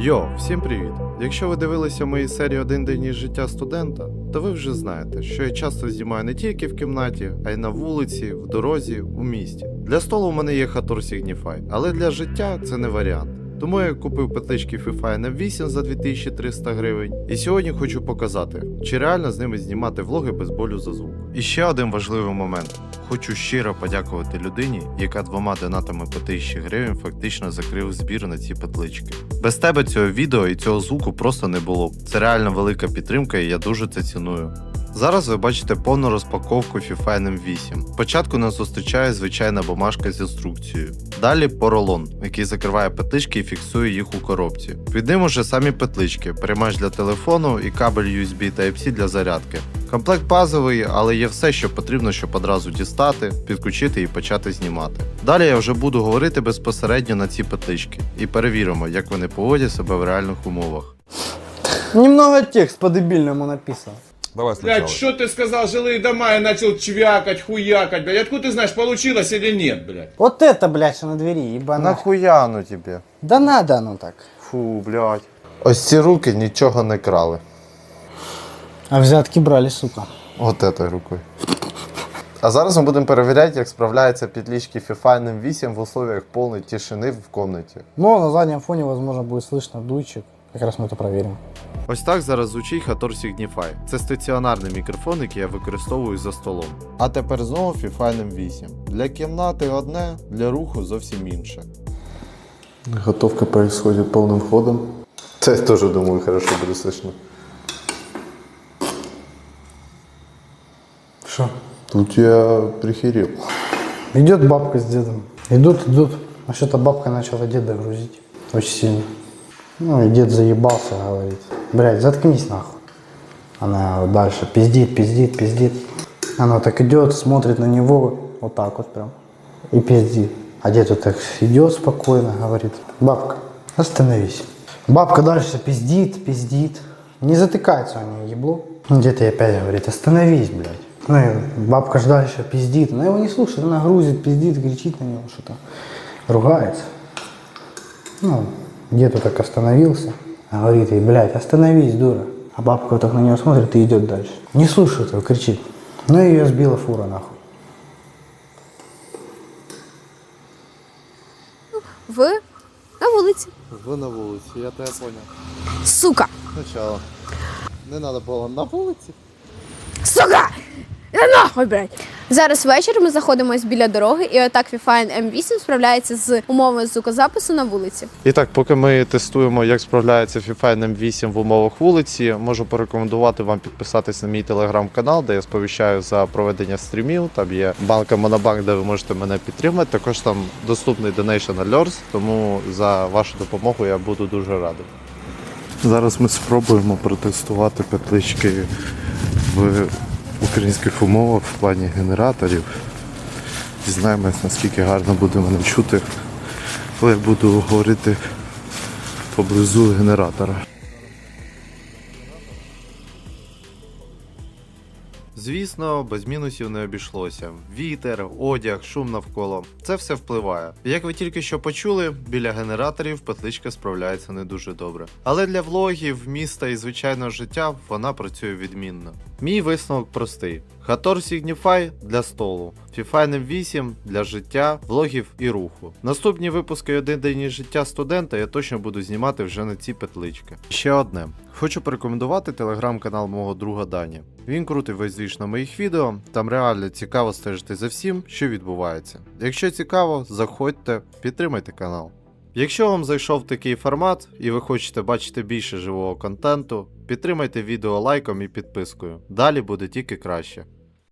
Йо, всім привіт! Якщо ви дивилися мої серії Один день із життя студента, то ви вже знаєте, що я часто знімаю не тільки в кімнаті, а й на вулиці, в дорозі, у місті. Для столу в мене є хатур Signify, але для життя це не варіант. Тому я купив петлички FIFA NM8 за 2300 гривень, і сьогодні хочу показати, чи реально з ними знімати влоги без болю за звук. І ще один важливий момент. Хочу щиро подякувати людині, яка двома донатами по 1000 гривень фактично закрив збір на ці петлички. Без тебе цього відео і цього звуку просто не було. Це реально велика підтримка, і я дуже це ціную. Зараз ви бачите повну розпаковку FIFA NM8. Спочатку нас зустрічає звичайна бумажка з інструкцією. Далі поролон, який закриває петлички і фіксує їх у коробці. Під ним уже самі петлички, приймач для телефону і кабель USB Type-C для зарядки. Комплект базовий, але є все, що потрібно, щоб одразу дістати, підключити і почати знімати. Далі я вже буду говорити безпосередньо на ці петлички і перевіримо, як вони поводять себе в реальних умовах. Немного текст по-дебильному написан. Давай сначала. Блядь, что ты сказал, жилые дома, я начал чвякать, хуякать, блядь. Откуда ты знаешь, получилось или нет, блядь? Вот это, блядь, что на двери, ебана. Нахуя ну тебе? Да надо оно так. Фу, блядь. Ось ці руки нічого не крали. А взятки брали, сука. От этой рукою. А зараз ми будемо перевіряти, як справляються підлічки FIFA NM8 в условиях повної тишини в комнаті. Но на заднем фоне, возможно, будет слышно дуйчик. Как раз мы это проверим. Ось так зараз звучить Hator Signify. Це стаціонарний мікрофон, який я використовую за столом. А тепер знову FIFA NM8. Для кімнати одне, для руху зовсім інше. Готовка происходит полным ходом. Це я теж думаю, хорошо буде слышно. Что? Тут я прихерел. Идет бабка с дедом. Идут, идут. А что-то бабка начала деда грузить. Очень сильно. Ну и дед заебался, говорит. Блядь, заткнись нахуй. Она дальше пиздит, пиздит, пиздит. Она так идет, смотрит на него, вот так вот прям. И пиздит. А дед вот так идет спокойно, говорит, бабка, остановись. Бабка дальше пиздит, пиздит. Не затыкается у нее ебло. Ну, Дед ей опять говорит, остановись, блядь. Ну и бабка ж дальше пиздит. Она его не слушает, она грузит, пиздит, кричит на него что-то. Ругается. Ну, дед вот так остановился. А говорит ей, блядь, остановись, дура. А бабка вот так на него смотрит и идет дальше. Не слушает его, кричит. Ну и ее сбила фура нахуй. в на вулиці. Ви на вулиці, я тебе поняв. Сука! Спочатку. Не треба було на вулиці. Сука! Я нахуй, блядь! Зараз вечір ми знаходимося біля дороги, і отак Fifine M8 справляється з умовами звукозапису на вулиці. І так, поки ми тестуємо, як справляється FIFA NM8 в умовах вулиці, можу порекомендувати вам підписатись на мій телеграм-канал, де я сповіщаю за проведення стрімів. Там є банка Монобанк, де ви можете мене підтримати. Також там доступний Donation Alerts, тому за вашу допомогу я буду дуже радий. Зараз ми спробуємо протестувати петлички в українських умовах в плані генераторів. Дізнаємось, наскільки гарно буде мене чути, коли я буду говорити поблизу генератора. Звісно, без мінусів не обійшлося. Вітер, одяг, шум навколо. Це все впливає. Як ви тільки що почули, біля генераторів петличка справляється не дуже добре. Але для влогів, міста і звичайного життя вона працює відмінно. Мій висновок простий: Hator Signify для столу, FIFA NM8 для життя, влогів і руху. Наступні випуски один день життя студента я точно буду знімати вже на ці петлички. Ще одне. Хочу порекомендувати телеграм-канал мого друга Дані. Він крутий весь двіж на моїх відео, там реально цікаво стежити за всім, що відбувається. Якщо цікаво, заходьте, підтримайте канал. Якщо вам зайшов такий формат і ви хочете бачити більше живого контенту, підтримайте відео лайком і підпискою. Далі буде тільки краще.